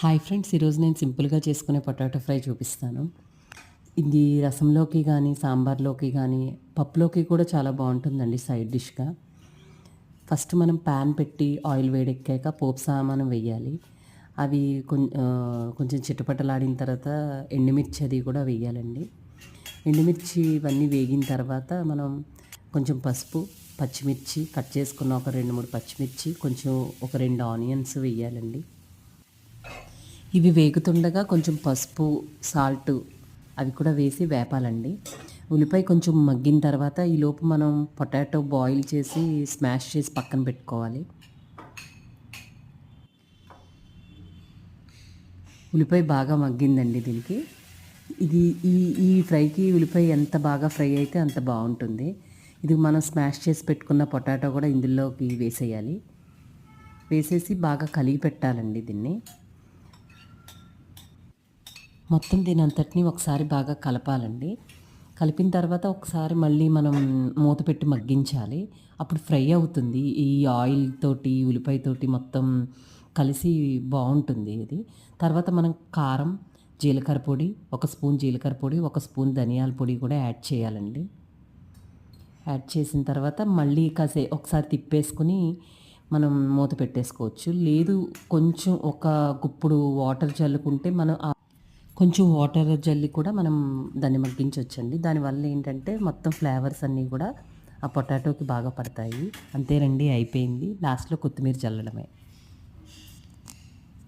Hi friends ఈరోజు నేను సింపుల్గా చేసుకునే పొటాటో ఫ్రై చూపిస్తాను. ఇది రసంలోకి కానీ సాంబార్లోకి కానీ పప్పులోకి కూడా చాలా బాగుంటుందండి సైడ్ డిష్గా. ఫస్ట్ మనం ప్యాన్ పెట్టి ఆయిల్ వేడెక్కాక పోపు సామానం వేయాలి. అవి కొంచెం చిటపటలాడిన తర్వాత ఎండుమిర్చి అది కూడా వేయాలండి. ఎండుమిర్చి ఇవన్నీ వేగిన తర్వాత మనం కొంచెం పసుపు పచ్చిమిర్చి కట్ చేసుకున్న ఒక రెండు మూడు పచ్చిమిర్చి కొంచెం ఒక రెండు ఆనియన్స్ వేయాలండి. ఇవి వేగుతుండగా కొంచెం పసుపు సాల్ట్ అవి కూడా వేసి వేపాలండి. ఉల్లిపాయ కొంచెం మగ్గిన తర్వాత ఈ లోపు మనం పొటాటో బాయిల్ చేసి స్మాష్ చేసి పక్కన పెట్టుకోవాలి. ఉల్లిపాయ బాగా మగ్గిందండి దీనికి. ఇది ఈ ఈ ఫ్రైకి ఉల్లిపాయ ఎంత బాగా ఫ్రై అయితే అంత బాగుంటుంది. ఇది మనం స్మాష్ చేసి పెట్టుకున్న పొటాటో కూడా ఇందులోకి వేసేయాలి. వేసేసి బాగా కలిగి పెట్టాలండి దీన్ని. మొత్తం దీని అంతటిని ఒకసారి బాగా కలపాలండి. కలిపిన తర్వాత ఒకసారి మళ్ళీ మనం మూత పెట్టి మగ్గించాలి. అప్పుడు ఫ్రై అవుతుంది. ఈ ఆయిల్ తోటి ఉల్లిపాయ తోటి మొత్తం కలిసి బాగుంటుంది ఇది. తర్వాత మనం కారం జీలకర్ర పొడి ఒక స్పూన్ జీలకర్ర పొడి ఒక స్పూన్ ధనియాల పొడి కూడా యాడ్ చేయాలండి. యాడ్ చేసిన తర్వాత మళ్ళీ కాసే ఒకసారి తిప్పేసుకుని మనం మూత పెట్టేసుకోవచ్చు. లేదు కొంచెం ఒక గుప్పుడు వాటర్ చల్లుకుంటే మనం కొంచెం వాటర్ జల్లి కూడా మనం దాన్ని మగ్గించవచ్చండి దానివల్ల ఏంటంటే మొత్తం ఫ్లేవర్స్ అన్నీ కూడా ఆ పొటాటోకి బాగా పడతాయి. అంతేనండి అయిపోయింది. లాస్ట్లో కొత్తిమీర చల్లడమే